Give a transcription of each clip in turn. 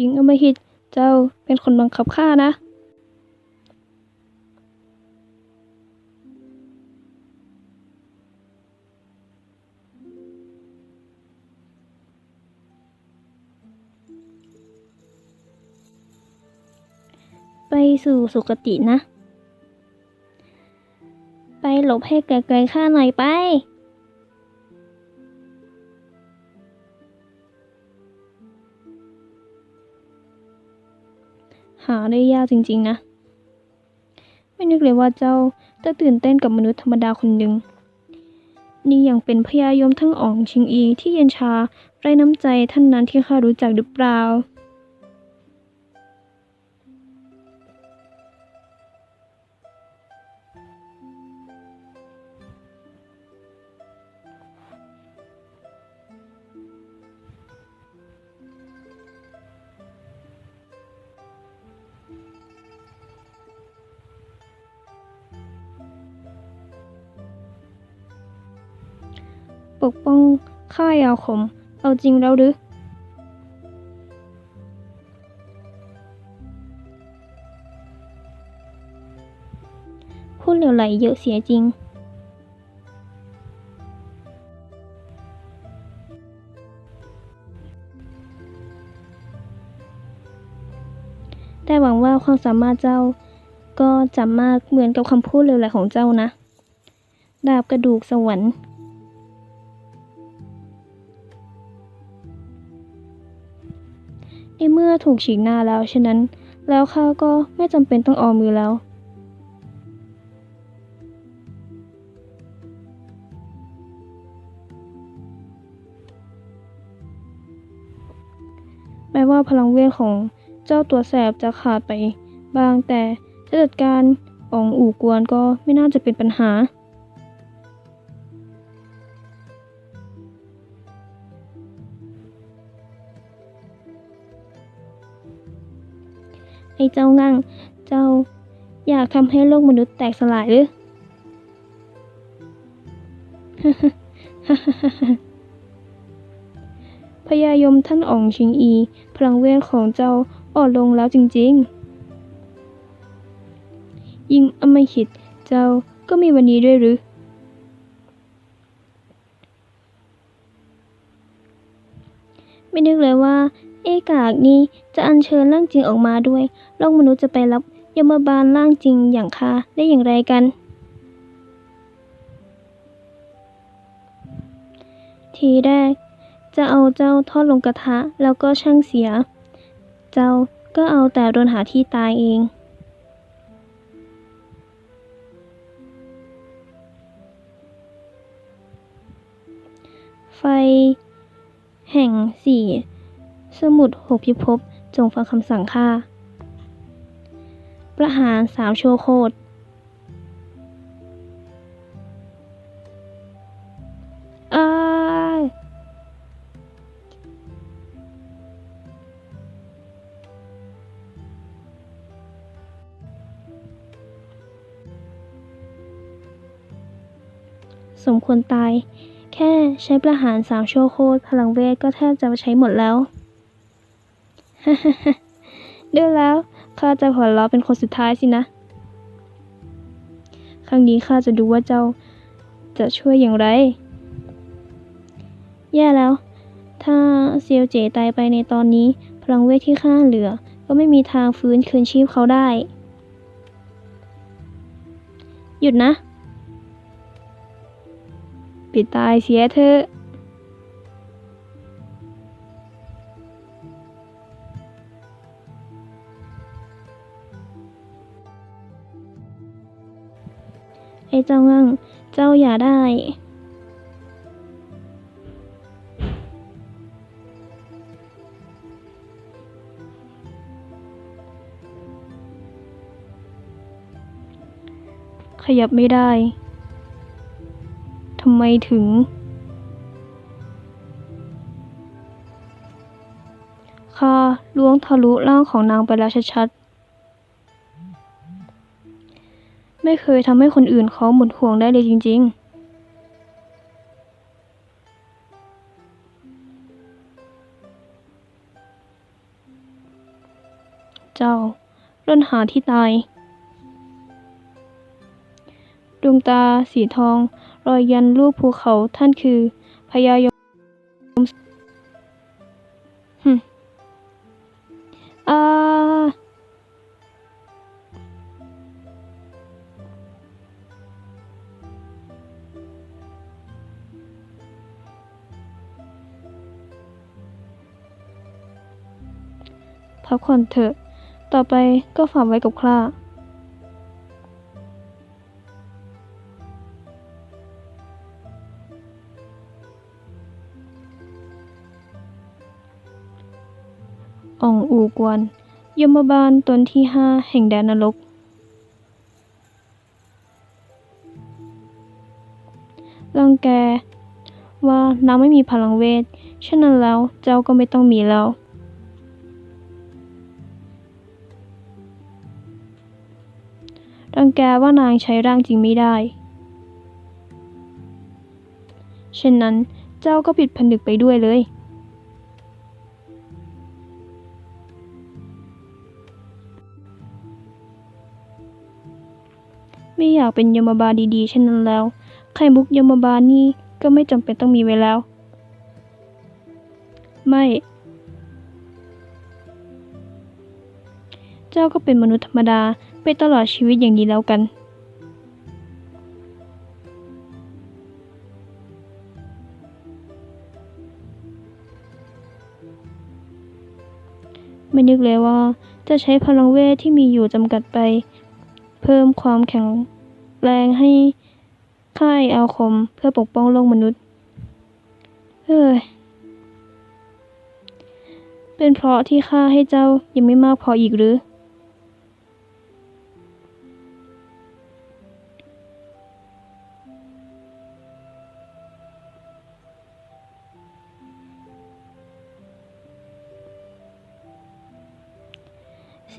หญิงอมหิตเจ้าเป็นคนบังคับข้านะ ไปสู่สุคตินะ ไปหลบให้ไกลๆข้าหน่อยไป ได้ยากจริงๆนะ ไม่นึกเลยว่าเจ้าจะตื่นเต้นกับมนุษย์ธรรมดาคนหนึ่ง นี่ยังเป็นพยายมทั้งอ๋องชิงอีที่เย็นชาไร้น้ำใจท่านนั้นที่ข้ารู้จักหรือเปล่า กป้องข้ายาวขม เอาจริงแล้วหรือ พูดเหลวไหลเยอะเสียจริงแต่หวังว่าความสามารถเจ้าก็จะมากเหมือนกับคำพูดเหลวไหลของเจ้านะ ดาบกระดูกสวรรค์ ในเมื่อถูกฉีกหน้าแล้วฉะนั้น แล้วข้าก็ไม่จำเป็นต้องออมมือแล้ว แม้ว่าพลังเวทของเจ้าตัวแสบจะขาดไป บางแต่จะจัดการอองอู่กวนก็ไม่น่าจะเป็นปัญหา ไอ้เจ้างั่ง เจ้า อยากทำให้โลกมนุษย์แตกสลายหรือพญายมท่านอ๋องชิงอี พลังเวทของเจ้าอ่อนลงแล้วจริงๆ ยิ่งอมหิตเจ้าก็มีวันนี้ด้วยหรือ ไม่นึกเลยว่า เอกากนี้จะอัญเชิญร่างจริงออกมาด้วย โลกมนุษย์จะไปรับยมบาลร่างจริงอย่างข้าได้อย่างไรกัน ทีแรก จะเอาเจ้าทอดลงกระทะแล้วก็ช่างเสีย เจ้าก็เอาแต่โดนหาที่ตายเองไฟแห่งสี่ สมุดหกพิภพจงฟังคำสั่งข้า ประหารสามโชว์โคตรอ้ายสมควรตาย แค่ใช้ประหารสามโชว์โคตรพลังเวทก็แทบจะใช้หมดแล้ว ดูแล้วข้าจะหัวเราะเป็นคนสุดท้ายสินะ ครั้งนี้ข้าจะดูว่าเจ้าจะช่วยอย่างไร แย่แล้ว ถ้าเซียวเจ๋ตายไปในตอนนี้ พลังเวทที่ข้าเหลือ ก็ไม่มีทางฟื้นคืนชีพเขาได้ หยุดนะ ปิดตายเสียเถอะ อ้เจ้างั่งเจ้าอย่าได้ ขยับไม่ได้ทำไมถึงข้าล้วงทะลุร่างของนางไปแล้วชัดๆ ไม่เคยทำให้คนอื่นเขาหมดห่วงได้เลยจริงๆเจ้าร่นหาที่ตาย ดวงตาสีทอง รอยยันรูปภูเขาท่านคือพญายมหึอ่า พักผ่อนเถอะ ต่อไปก็ฝากไว้กับข้าอ่องอูกวน ยมบาลตนที่ห้าแห่งแดนนรกรังแกว่าน้ำไม่มีพลังเวทฉะนั้นแล้วเจ้าก็ไม่ต้องมีแล้ว งแกว่านางใช้ร่างจริงไม่ได้ เช่นนั้นเจ้าก็ผิดผนึกไปด้วยเลย ไม่อยากเป็นยมบาลดีๆ เช่นนั้นแล้ว ไข่มุกยมบาลนี่ก็ไม่จำเป็นต้องมีไว้แล้ว ไม่ เจ้าก็เป็นมนุษย์ธรรมดา ไปตลอดชีวิตอย่างนี้แล้วกันไม่นึกเลยว่าจะใช้พลังเวทที่มีอยู่จำกัดไป เพิ่มความแข็งแรงให้ค่ายอาคมเพื่อปกป้องโลกมนุษย์ เฮ้ย เป็นเพราะที่ข้าให้เจ้ายังไม่มากพออีกหรือ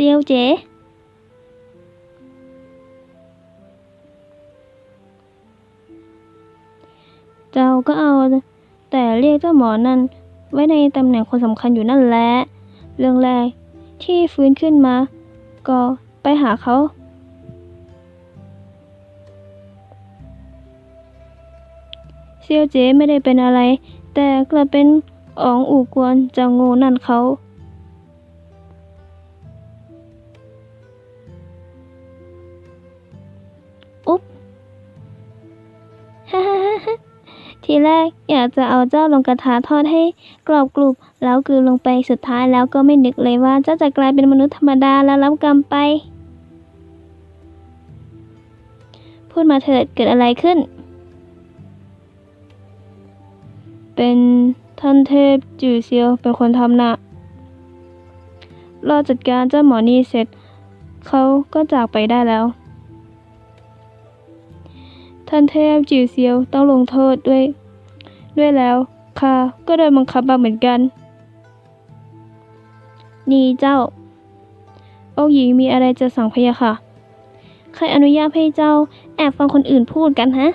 ซียวเจ๋เจ้าก็เอา แต่เรียกเจ้าหมอนั่น ไว้ในตำแหน่งคนสำคัญอยู่นั่นแหละเรื่องแรกที่ฟื้นขึ้นมา ก็ไปหาเขาเซียวเจ๋ไม่ได้เป็นอะไร แต่กลับเป็นอองอู่กวนจ้าโง่นั่นเขา ฮ่าฮ่าฮ่าทีแรกอยากจะเอาเจ้าลงกระทะทอดให้กรอบกรุบแล้วกลืนลงไปสุดท้ายแล้วก็ไม่นึกเลยว่าเจ้าจะกลายเป็นมนุษย์ธรรมดาแล้วรับกรรมไป พูดมาเถิดเกิดอะไรขึ้น เป็นท่านเทพจือเซียวเป็นคนทำนะรอจัดการเจ้าหมอนี่เสร็จ เขาก็จากไปได้แล้ว ท่านเทพจิวเซียวต้องลงโทษด้วย ด้วยแล้วข้าก็โดนบังคับมาเหมือนกัน นี่เจ้า องค์หญิงมีอะไรจะสั่งพะยะค่ะ ใครอนุญาตให้เจ้าแอบฟังคนอื่นพูดกันฮะ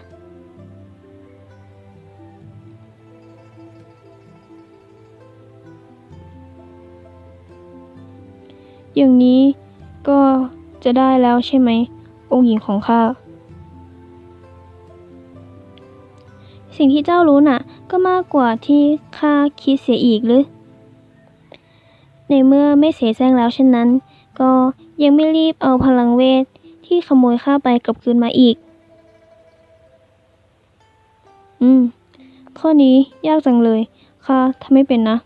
อย่างนี้ก็จะได้แล้วใช่ไหม องค์หญิงของข้า สิ่งที่เจ้ารู้น่ะ ก็มากกว่าที่ข้าคิดเสียอีกหรือ ในเมื่อไม่เสียแซงแล้วเช่นนั้น ก็ยังไม่รีบเอาพลังเวทที่ขโมยข้าไปกลับคืนมาอีก อืม ข้อนี้ยากจังเลยข้าทำไม่เป็นนะ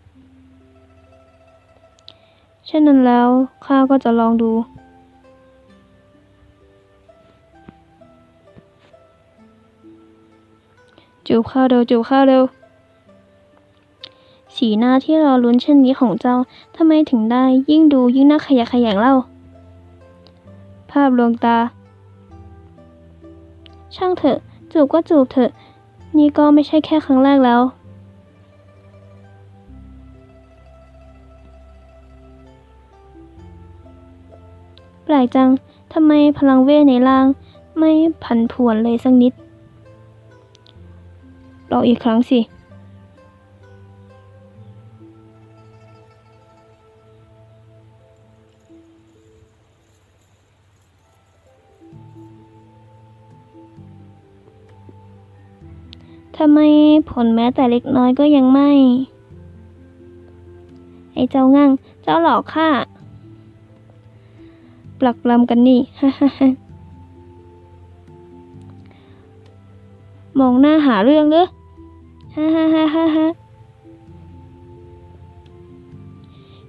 เช่นนั้นแล้วข้าก็จะลองดู จูบข้าเร็วจูบข้าเร็ว สีหน้าที่รอลุ้นเช่นนี้ของเจ้าทำไมถึงได้ยิ่งดูยิ่งน่าขยะแขยงเล่า ภาพลวงตา ช่างเถอะ จูบก็จูบเถอะ นี่ก็ไม่ใช่แค่ครั้งแรกแล้วแปลกจัง ทำไมพลังเวทในร่างไม่ผันผวนเลยสักนิด ลองอีกครั้งสิ ทำไมผลแม้แต่เล็กน้อยก็ยังไม่ ไอเจ้างั่ง เจ้าหลอกข้าปลักปลำกันนี่มองหน้าหาเรื่องหรือ ฮ่าฮ่าฮ่าฮ่าฮ่า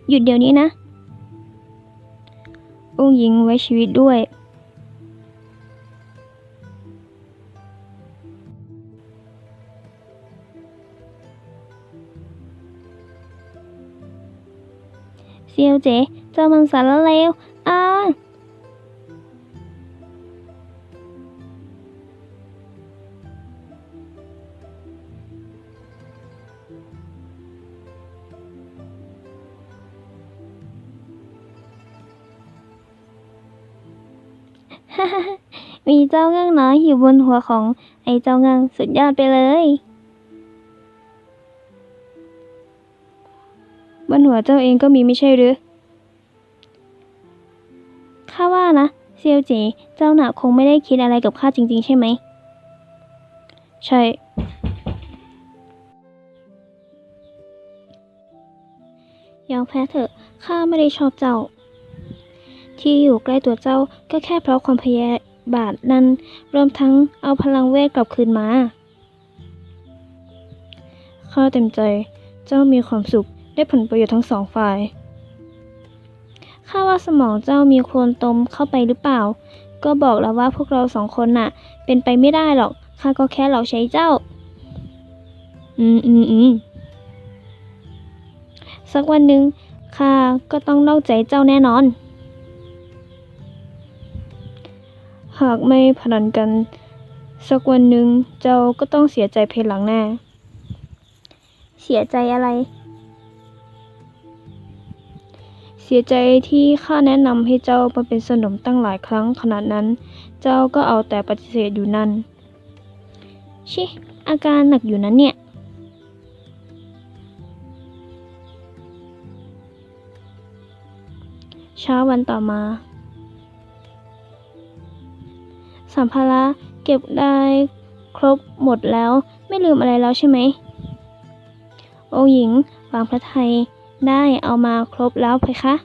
หยุดเดี๋ยวนี้นะ องค์หญิงไว้ชีวิตด้วย เซียวเจ๋เจ้ามันสารเลวอ้า มีเจ้าเงื้องน้อยอยู่บนหัวของไอ้เจ้าเงื้องสุดยอดไปเลย บนหัวเจ้าเองก็มีไม่ใช่หรือข้าว่านะเซียวเจ๋เจ้าหนาคงไม่ได้คิดอะไรกับข้าจริง ๆ ใช่ไหม ใช่ ยอมแพ้เถอะข้าไม่ได้ชอบเจ้า ที่อยู่ใกล้ตัวเจ้าก็แค่เพราะความพยาบาทนั้นรวมทั้งเอาพลังเวทกลับคืนมา ข้าเต็มใจ เจ้ามีความสุขได้ผลประโยชน์ทั้งสองฝ่าย ข้าว่าสมองเจ้ามีโคลนตมเข้าไปหรือเปล่า ก็บอกแล้วว่าพวกเราสองคนน่ะ เป็นไปไม่ได้หรอก ข้าก็แค่หลอกใช้เจ้า อืมอืมอืมสักวันหนึ่งข้าก็ต้องนอกใจเจ้าแน่นอน หากไม่พนันกัน สักวันหนึ่งเจ้าก็ต้องเสียใจภายหลังแน่ เสียใจอะไร เสียใจที่ข้าแนะนำให้เจ้ามาเป็นสนมตั้งหลายครั้งขนาดนั้น เจ้าก็เอาแต่ปฏิเสธอยู่นั่น ชิ อาการหนักอยู่นั้นเนี่ยเช้าวันต่อมา สัมภาระเก็บได้ครบหมดแล้วไม่ลืมอะไรแล้วใช่ไหม องหญิงวางพระไทยได้เอามาครบแล้วเพคะ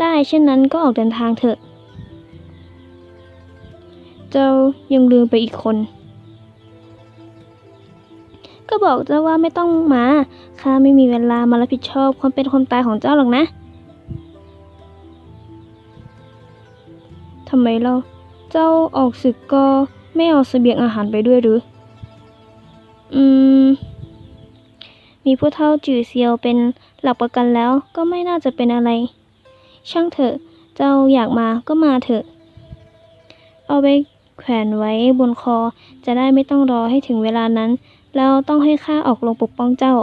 ได้เช่นนั้นก็ออกเดินทางเถอะ เจ้ายังลืมไปอีกคน ก็บอกเจ้าว่าไม่ต้องมา ข้าไม่มีเวลามารับผิดชอบความเป็นความตายของเจ้าหรอกนะทำไมเรา เจ้าออกศึกก็ไม่เอาเสบียงอาหารไปด้วยหรือ อืม มีผู้เฒ่าจื่อเซียวเป็นหลักประกันแล้วก็ไม่น่าจะเป็นอะไร ช่างเถอะ เจ้าอยากมาก็มาเถอะ เอาไปแขวนไว้บนคอจะได้ไม่ต้องรอให้ถึงเวลานั้น แล้วต้องให้ข้าออกลงปกป้องเจ้า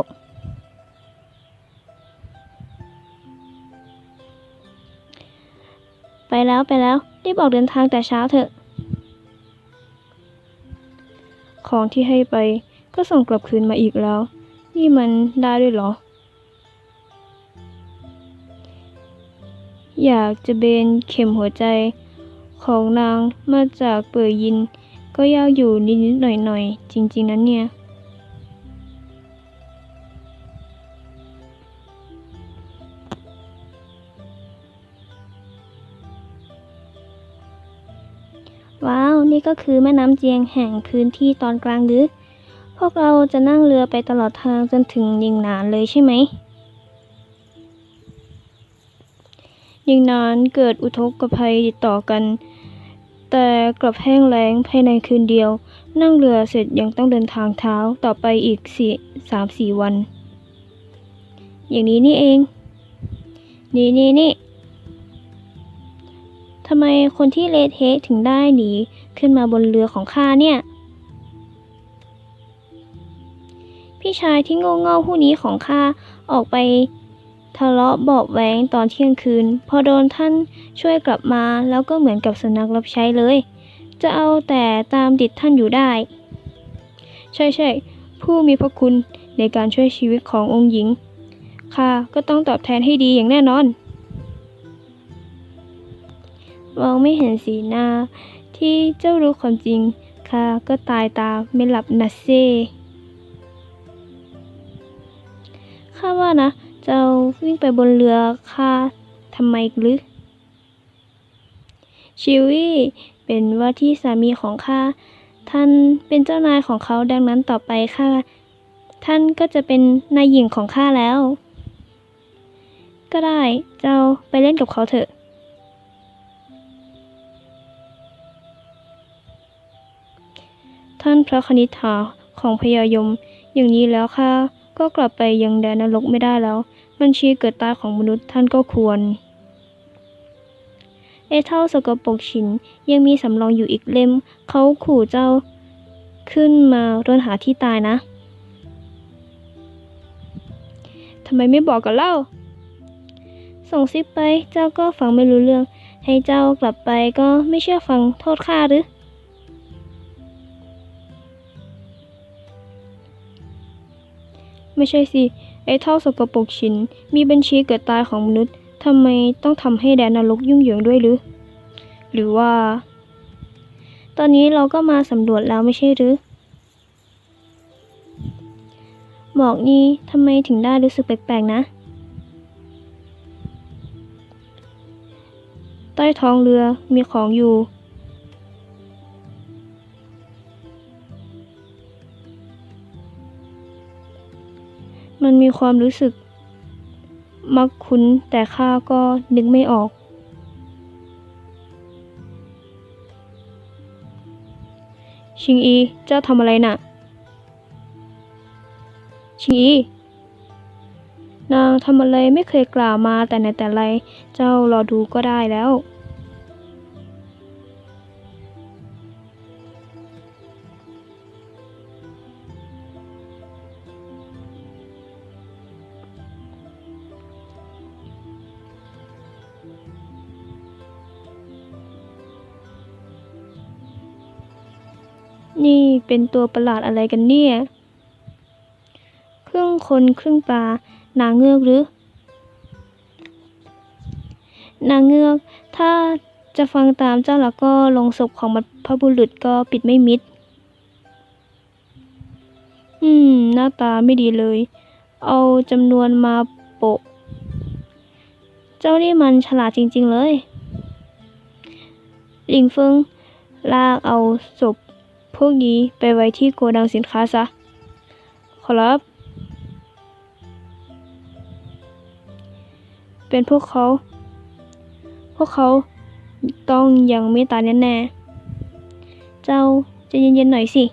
แล้วไปแล้ว รีบออกเดินทางแต่เช้าเถอะ ของที่ให้ไปก็ส่งกลับคืนมาอีกแล้ว นี่มันได้ด้วยเหรอ อยากจะเบนเข็มหัวใจของนางมาจากเปื่อยยิน ก็ยากอยู่นิดๆหน่อยๆ จริง ๆนั้นเนี่ย นี่ก็คือแม่น้ำเจียงแห่งพื้นที่ตอนกลางหรือ พวกเราจะนั่งเรือไปตลอดทางจนถึงยิงหนานเลยใช่ไหมยิงหนานเกิดอุทกภัยติดต่อกัน แต่กลับแห้งแล้งภายในคืนเดียว นั่งเรือเสร็จยังต้องเดินทางเท้าต่อไปอีกสี่สามสี่วัน อย่างนี้นี่เอง นี่นี่นี่ ทำไมคนที่เลเทะถึงได้หนีขึ้นมาบนเรือของข้าเนี่ย พี่ชายที่โง่เง่าผู้นี้ของข้าออกไปทะเลาะเบาแหวงตอนเที่ยงคืน พอโดนท่านช่วยกลับมาแล้วก็เหมือนกับสุนัขรับใช้เลย จะเอาแต่ตามติดท่านอยู่ได้ ใช่ใช่ผู้มีพระคุณในการช่วยชีวิตขององค์หญิงข้าก็ต้องตอบแทนให้ดีอย่างแน่นอน มองไม่เห็นสีหน้า ที่เจ้ารู้ความจริงข้าก็ตายตาไม่หลับนะเซข้าว่านะ เจ้าวิ่งไปบนเรือข้าทำไมหรือชิวี่เป็นว่าที่สามีของข้าท่านเป็นเจ้านายของเขาดังนั้นต่อไปข้าท่านก็จะเป็นนายหญิงของข้าแล้ว ก็ได้เจ้าไปเล่นกับเขาเถอะ ท่านพระคณิษฐาของพญายม อย่างนี้แล้วข้าก็กลับไปยังแดนนรกไม่ได้แล้ว บัญชีเกิดตายของมนุษย์ท่านก็ควร เอเท่าสกปรกฉินยังมีสำรองอยู่อีกเล่ม เขาขู่เจ้าขึ้นมาร่นหาที่ตายนะทำไมไม่บอกกันเล่า ส่งซิปไปเจ้าก็ฟังไม่รู้เรื่อง ให้เจ้ากลับไปก็ไม่เชื่อฟังโทษข้าหรือ ไม่ใช่สิ ไอ้เท่าสกปรกฉินมีบัญชีเกิดตายของมนุษย์ทำไมต้องทำให้แดนนรกยุ่งเหยิงด้วยหรือ หรือว่า ตอนนี้เราก็มาสำรวจแล้วไม่ใช่หรือ หมอกนี้ทำไมถึงได้รู้สึกแปลกๆนะ ใต้ท้องเรือมีของอยู่ มันมีความรู้สึก มักคุ้นแต่ข้าก็นึกไม่ออก ชิงอี เจ้าทำอะไรน่ะ ชิงอี นางทำอะไรไม่เคยกล่าวมาแต่ไหนแต่ไร เจ้ารอดูก็ได้แล้ว นี่เป็นตัวประหลาดอะไรกันเนี่ย ครึ่งคนครึ่งปลานางเงือกหรือ นางเงือก ถ้าจะฟังตามเจ้าแล้วก็ลงศพของบรรพบุรุษก็ปิดไม่มิด อืม หน้าตาไม่ดีเลย เอาจำนวนมาโปะ เจ้านี่มันฉลาดจริง ๆ เลย ลิงเฟิงลากเอาศพ พวกนี้ไปไว้ที่โกดังสินค้าซะ ขอรับ เป็นพวกเขา พวกเขาต้องยังไม่ตายแน่ๆ เจ้าจะเย็นๆหน่อยสิ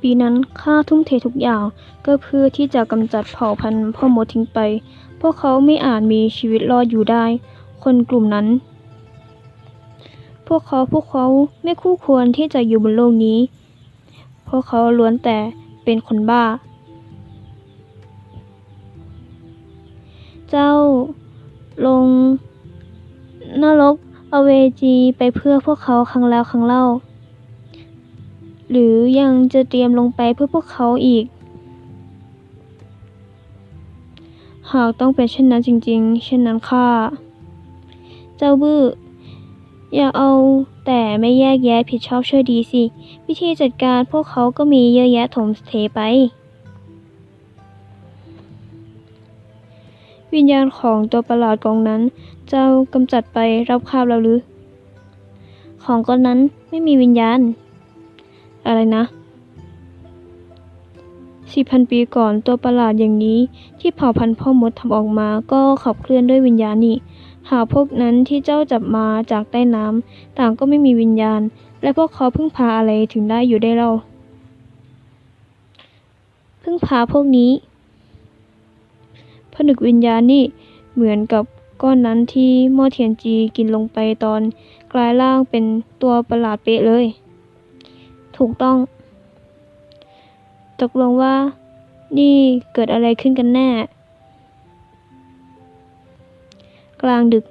ปีนั้นข้าทุ่มเททุกอย่างก็เพื่อที่จะกำจัดเผ่าพันธุ์พ่อมดทิ้งไป วกเขาไม่อาจมีชีวิตรอดอยู่ได้ คนกลุ่มนั้น พวกเขาพวกเขาไม่คู่ควรที่จะอยู่บนโลกนี้ พวกเขาล้วนแต่เป็นคนบ้า เจ้าลงนรกอเวจีไปเพื่อพวกเขาครั้งแล้วครั้งเล่า หรือยังจะเตรียมลงไปเพื่อพวกเขาอีก หากต้องเป็นเช่นนั้นจริงๆ เช่นนั้นข้าเจ้าบื้ออย่าเอาแต่ไม่แยกแยะผิดชอบช่วยดีสิ วิธีจัดการพวกเขาก็มีเยอะแยะถมเทไป วิญญาณของตัวประหลาดกองนั้น เจ้ากำจัดไปรับคาบแล้วหรือ ของก้อนนั้นไม่มีวิญญาณ อะไรนะ สี่พันปีก่อนตัวประหลาดอย่างนี้ ที่เผ่าพันธุ์พ่อมดทำออกมาก็ขับเคลื่อนด้วยวิญญาณนี่หาพวกนั้นที่เจ้าจับมาจากใต้น้ำต่างก็ไม่มีวิญญาณ และพวกเขาพึ่งพาอะไรถึงได้อยู่ได้เล่า พึ่งพาพวกนี้ผนึกวิญญาณนี่เหมือนกับก้อนนั้นที่หม้อเทียนจีกินลงไปตอนกลายร่างเป็นตัวประหลาดเป๊ะเลย ถูกต้อง ตกลงว่า นี่เกิดอะไรขึ้นกันแน่ กลางดึก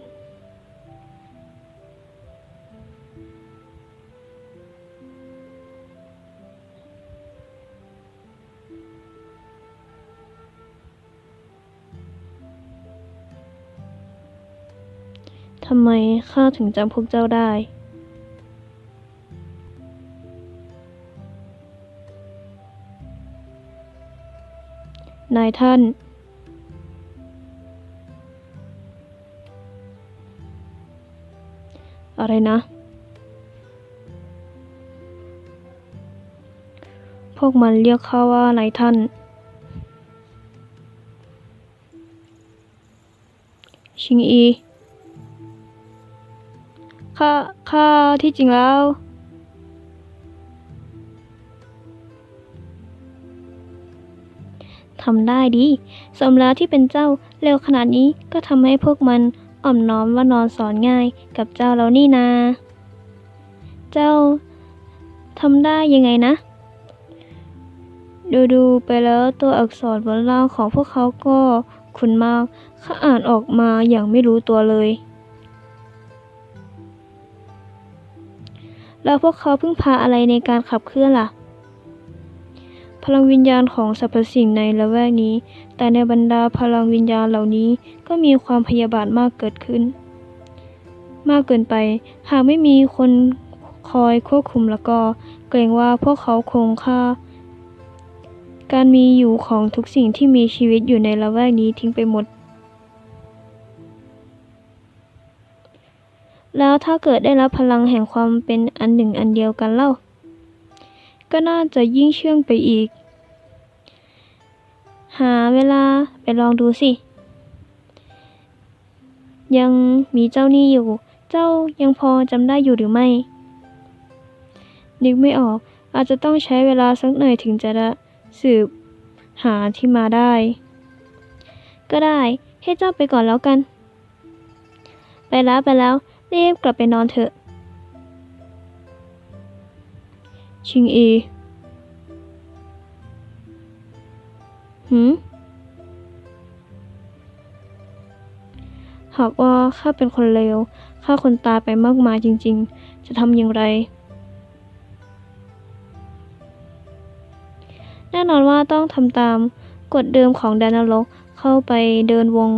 ทำไมข้าถึงจำพวกเจ้าได้ นายท่าน อะไรนะ พวกมันเรียกข้าว่านายท่าน ชิงอี ข้า ข้าที่จริงแล้ว ทำได้ดี สมแล้วที่เป็นเจ้าเร็วขนาดนี้ก็ทำให้พวกมันอ่อมน้อมว่านอนสอนง่ายกับเจ้าแล้วนี่นา เจ้าทำได้ยังไงนะ ดูดูไปแล้วตัวอักษรบนล่างของพวกเขาก็คุ้นมากข้าอ่านออกมาอย่างไม่รู้ตัวเลย แล้วพวกเขาพึ่งพาอะไรในการขับเคลื่อนล่ะ พลังวิญญาณของสรรพสิ่งในละแวกนี้ แต่ในบรรดาพลังวิญญาณเหล่านี้ก็มีความพยาบาทมากเกิดขึ้น มากเกินไป หากไม่มีคนคอยควบคุมแล้วก็ เกรงว่าพวกเขาคงฆ่า การมีอยู่ของทุกสิ่งที่มีชีวิตอยู่ในละแวกนี้ทิ้งไปหมด แล้วถ้าเกิดได้รับพลังแห่งความเป็นอันหนึ่งอันเดียวกันเล่า ก็น่าจะยิ่งเชื่องไปอีก หาเวลาไปลองดูสิ ยังมีเจ้านี่อยู่ เจ้ายังพอจำได้อยู่หรือไม่ นึกไม่ออกอาจจะต้องใช้เวลาสักหน่อยถึงจะได้สืบหาที่มาได้ ก็ได้ให้เจ้าไปก่อนแล้วกัน ไปแล้วไปแล้วรีบกลับไปนอนเถอะ ชิงอีหืมหากว่าข้าเป็นคนเลวฆ่าคนตายไปมากมายจริง ๆ จะทำอย่างไร แน่นอนว่าต้องทำตามกฎเดิมของแดนนรกเข้าไปเดินวง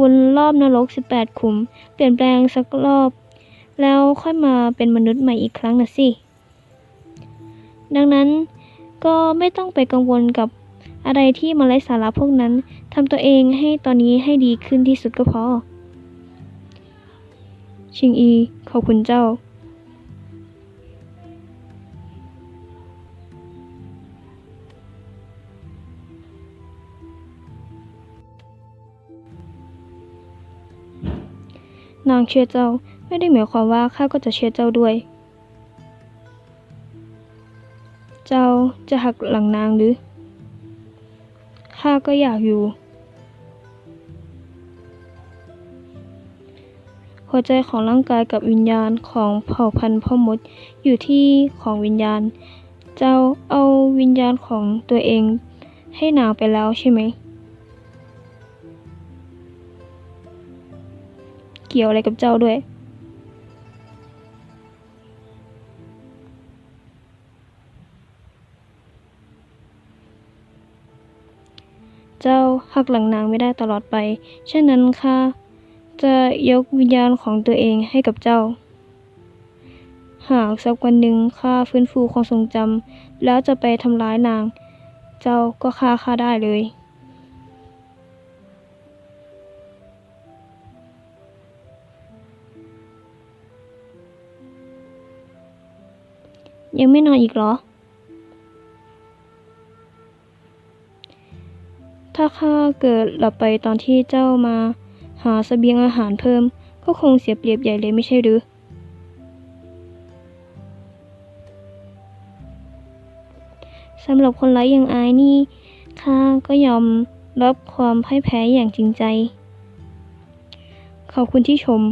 วนรอบนรก 18 ขุม เปลี่ยนแปลงสักรอบ แล้วค่อยมาเป็นมนุษย์ใหม่อีกครั้งนะสิ ดังนั้นก็ไม่ต้องไปกังวลกับอะไรที่มาไร้สาระพวกนั้นทำตัวเองให้ตอนนี้ให้ดีขึ้นที่สุดก็พอ ชิงอี ขอบคุณเจ้า นางเชื่อเจ้าไม่ได้หมายความว่าข้าก็จะเชื่อเจ้าด้วย เจ้าจะหักหลังนางหรือ ข้าก็อยากอยู่ หัวใจของร่างกายกับวิญญาณของเผ่าพันธุ์พ่อมดอยู่ที่ของวิญญาณ เจ้าเอาวิญญาณของตัวเองให้นางไปแล้วใช่ไหม เกี่ยวอะไรกับเจ้าด้วย เจ้าหักหลังนางไม่ได้ตลอดไป เช่นนั้นข้าจะยกวิญญาณของตัวเองให้กับเจ้า หากสักวันหนึ่งข้าฟื้นฟูความทรงจำแล้วจะไปทำร้ายนาง เจ้าก็ฆ่าข้าได้เลย ยังไม่นอนอีกเหรอ ถ้าข้าเกิดหลับไปตอนที่เจ้ามา หาเสบียงอาหารเพิ่ม ก็คงเสียเปรียบใหญ่เลยไม่ใช่หรือ สำหรับคนไร้อย่างอายนี่ข้าก็ยอมรับความพ่ายแพ้อย่างจริงใจ ขอบคุณที่ชม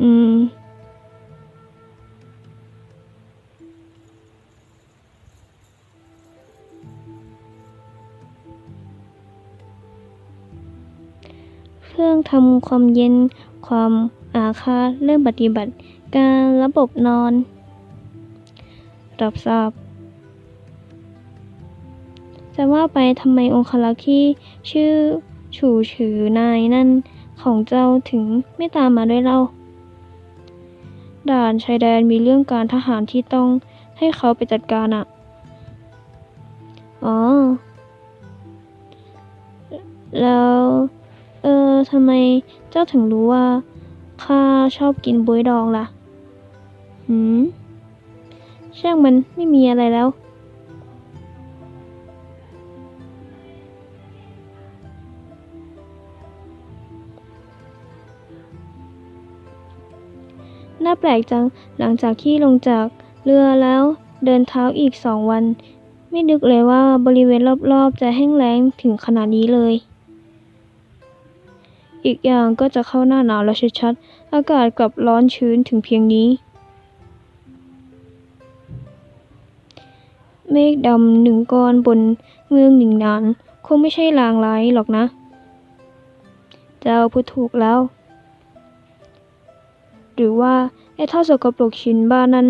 อืม รื่องทำความเย็น ความอาฆาตเริ่มปฏิบัติการระบบนอน รับทราบเจ้าจะว่าไปทำไมองคลักษ์ที่ชื่อฉูฉือนายนั่นของเจ้าถึงไม่ตามมาด้วยเล่า ด่านชายแดนมีเรื่องการทหารที่ต้องให้เขาไปจัดการอะอ๋อ แล้ว เออทำไมเจ้าถึงรู้ว่าข้าชอบกินบวยดองล่ะ หืม ช่างมันไม่มีอะไรแล้ว น่าแปลกจัง หลังจากที่ลงจากเรือแล้วเดินเท้าอีกสองวัน ไม่นึกเลยว่าบริเวณรอบๆ จะแห้งแล้งถึงขนาดนี้เลย อีกอย่างก็จะเข้าหน้าหนาวแล้วชัดๆ อากาศกลับร้อนชื้นถึงเพียงนี้ เมฆดำหนึ่งก้อนบนเมืองหนึ่งนาน คงไม่ใช่ลางร้ายหรอกนะ เจ้าพูดถูกแล้ว หรือว่าไอ้เท่าสกปรกชิ้นบ้านนั้น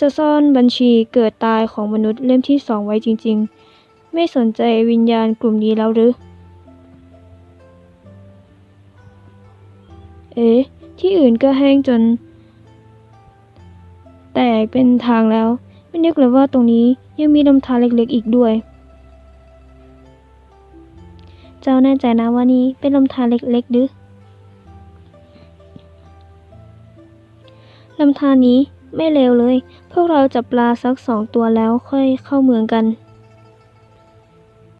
จะซ่อนบัญชีเกิดตายของมนุษย์เล่มที่สองไว้จริงๆ ไม่สนใจวิญญาณกลุ่มนี้แล้วหรือ เอ๊ะ ที่อื่นก็แห้งจน แตกเป็นทางแล้ว ไม่นึกเลยว่าตรงนี้ยังมีลำธารเล็กๆอีกด้วย เจ้าแน่ใจนะว่านี่เป็นลำธารเล็กๆหรือลำธารนี้ไม่เลวเลย พวกเราจับปลาสักสองตัวแล้วค่อยเข้าเมืองกัน